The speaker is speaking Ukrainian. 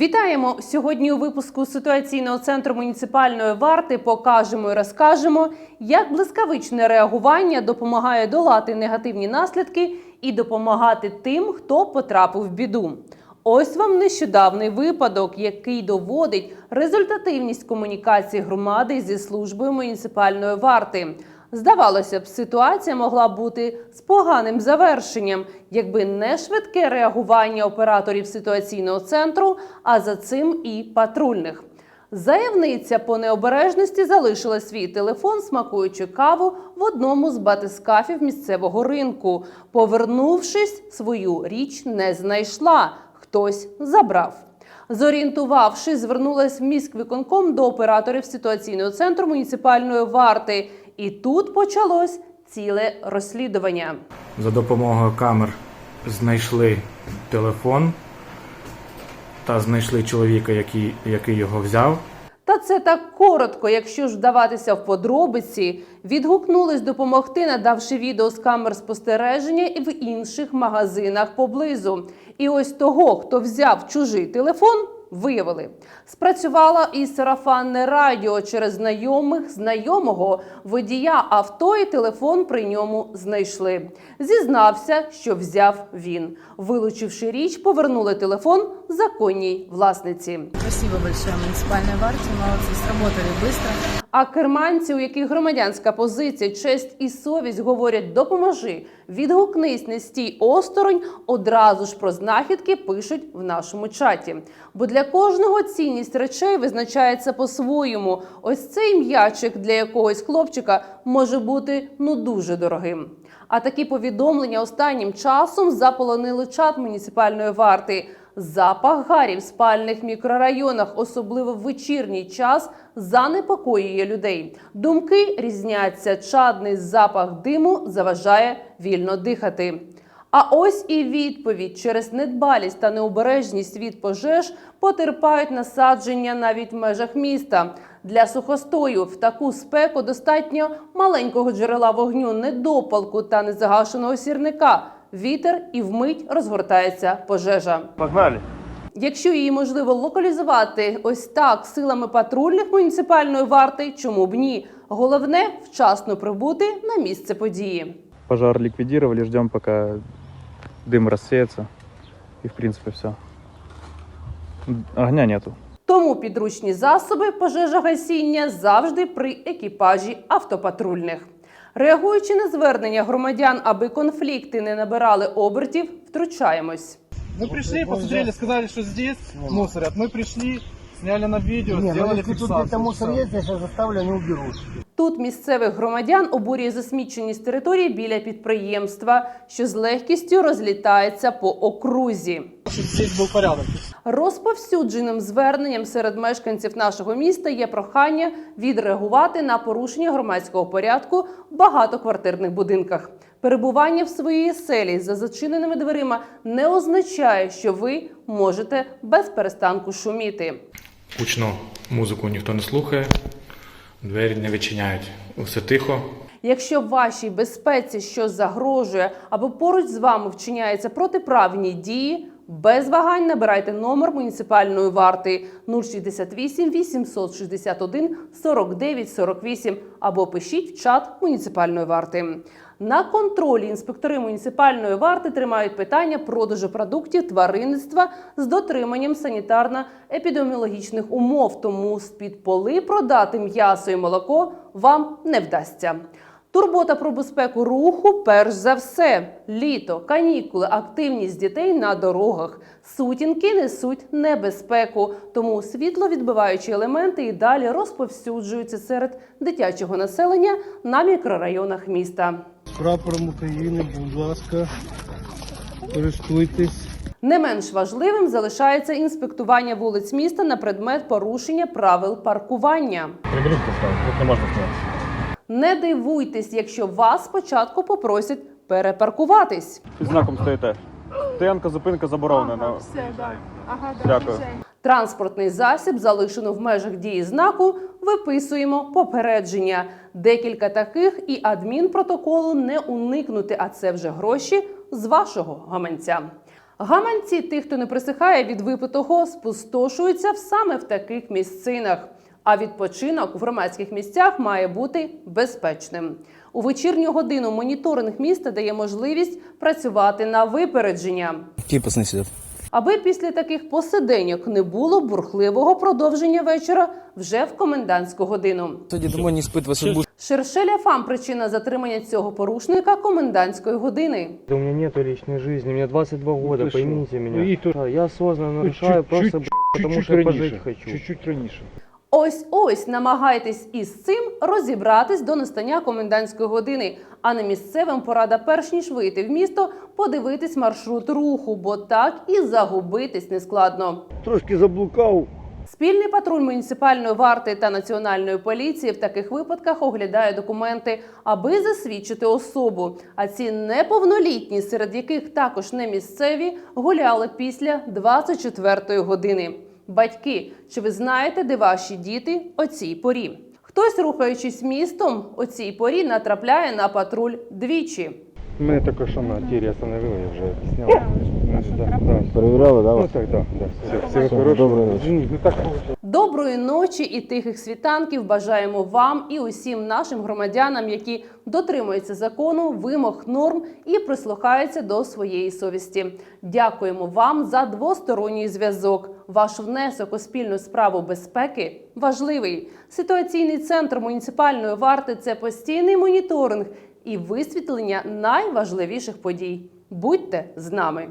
Вітаємо сьогодні. У випуску ситуаційного центру муніципальної варти покажемо і розкажемо, як блискавичне реагування допомагає долати негативні наслідки і допомагати тим, хто потрапив в біду. Ось вам нещодавний випадок, який доводить результативність комунікації громади зі службою муніципальної варти. Здавалося б, ситуація могла бути з поганим завершенням, якби не швидке реагування операторів ситуаційного центру, а за цим і патрульних. Заявниця по необережності залишила свій телефон, смакуючи каву в одному з батискафів місцевого ринку. Повернувшись, свою річ не знайшла. Хтось забрав. Зорієнтувавшись, звернулась в міськвиконком до операторів ситуаційного центру муніципальної варти. І тут почалось ціле розслідування. За допомогою камер знайшли телефон та знайшли чоловіка, який, який його взяв. Та це так коротко, якщо ж вдаватися в подробиці, відгукнулись допомогти, надавши відео з камер спостереження і в інших магазинах поблизу. І ось того, хто взяв чужий телефон, виявили. Спрацювала і сарафанне радіо через знайомих знайомого водія авто, і телефон при ньому знайшли. Зізнався, що взяв він. Вилучивши річ, повернули телефон законній власниці. Спасибо большое муниципальной варте, молодцы, сработали быстро. А керманці, у яких громадянська позиція, честь і совість говорять допоможи, відгукнись, не стій осторонь, одразу ж про знахідки пишуть в нашому чаті. Бо для кожного цінність речей визначається по-своєму. Ось цей м'ячик для якогось хлопчика може бути ну дуже дорогим. А такі повідомлення останнім часом заполонили чат муніципальної варти. Запах гарі в спальних мікрорайонах, особливо в вечірній час, занепокоює людей. Думки різняться. Чадний запах диму заважає вільно дихати. А ось і відповідь через недбалість та необережність від пожеж потерпають насадження навіть в межах міста. Для сухостою в таку спеку достатньо маленького джерела вогню, недопалку та незагашеного сірника. Вітер і вмить розгортається пожежа. Погнали. Якщо її можливо локалізувати ось так силами патрульних муніципальної варти, чому б ні? Головне вчасно прибути на місце події. Пожар ликвидировали, ждем пока дым рассеется. И в принципе все. Огня нету. Тому підручні засоби пожежогасіння завжди при екіпажі автопатрульних. Реагуючи на звернення громадян, аби конфлікти не набирали обертів, втручаємось. Мы пришли, посмотрели, сказали, что здесь мусорят. Мы пришли, сняли на видео, Не, ну сделали если тут фиксацию. где-то мусор Всё. есть, я сейчас заставлю, они уберут. Тут місцевих громадян обурює засміченість території біля підприємства, що з легкістю розлітається по окрузі. Розповсюдженим зверненням серед мешканців нашого міста є прохання відреагувати на порушення громадського порядку в багатоквартирних будинках. Перебування в своїй селі за зачиненими дверима не означає, що ви можете без перестанку шуміти. Гучно музику ніхто не слухає, двері не відчиняють. Усе тихо. Якщо вашій безпеці щось загрожує або поруч з вами вчиняються протиправні дії, без вагань набирайте номер муніципальної варти 068 861 49 48 або пишіть в чат муніципальної варти. На контролі інспектори муніципальної варти тримають питання продажу продуктів тваринництва з дотриманням санітарно-епідеміологічних умов. Тому з-під поли продати м'ясо і молоко вам не вдасться. Турбота про безпеку руху, перш за все, літо, канікули, активність дітей на дорогах. Сутінки несуть небезпеку, тому світловідбиваючі елементи і далі розповсюджуються серед дитячого населення на мікрорайонах міста. Прапором України, будь ласка, користуйтесь. Не менш важливим залишається інспектування вулиць міста на предмет порушення правил паркування. Приберите, тут не можно стоять. Не дивуйтесь, якщо вас спочатку попросять перепаркуватись. Під знаком стоїте. Стоянка, зупинка заборонена. Дякую. Транспортний засіб залишено в межах дії знаку. Виписуємо попередження. Декілька таких і адмінпротоколу не уникнути, а це вже гроші з вашого гаманця. Гаманці тих, хто не присихає від випитого, спустошуються саме в таких місцинах. А відпочинок в громадських місцях має бути безпечним. У вечірню годину моніторинг міста дає можливість працювати на випередження. Какие пацаны сидят? Аби після таких посиденьок не було бурхливого продовження вечора вже в комендантську годину. Кстати, домой не испытывая судьбу. Шершеля фам причина затримання цього порушника комендантської години. Да у меня нету личной жизни, мне 22 года, ты шо? поймите меня. Ну и то- Да, Я осознанно Ну, нарушаю, чуть- просто чуть- блядь, потому чуть-чуть что я раніше, пожить хочу. Чуть-чуть раніше. Ось ось намагайтесь із цим розібратись до настання комендантської години. А не місцевим порада, перш ніж вийти в місто, подивитись маршрут руху, бо так і загубитись нескладно. Трошки заблукав. Спільний патруль муніципальної варти та національної поліції в таких випадках оглядає документи, аби засвідчити особу. А ці неповнолітні, серед яких також не місцеві, гуляли після 24-ї години. Батьки, чи ви знаєте, де ваші діти о цій порі? Хтось, рухаючись містом, о цій порі натрапляє на патруль двічі. Ми також на тірі остановили, я вже снял. Да, да. Перевіряли, да? Ну так, да, да. Все, доброй ночи. Извини, ну так. Доброї ночі і тихих світанків бажаємо вам і усім нашим громадянам, які дотримуються закону, вимог норм і прислухаються до своєї совісті. Дякуємо вам за двосторонній зв'язок. Ваш внесок у спільну справу безпеки важливий. Ситуаційний центр муніципальної варти це постійний моніторинг і висвітлення найважливіших подій. Будьте з нами.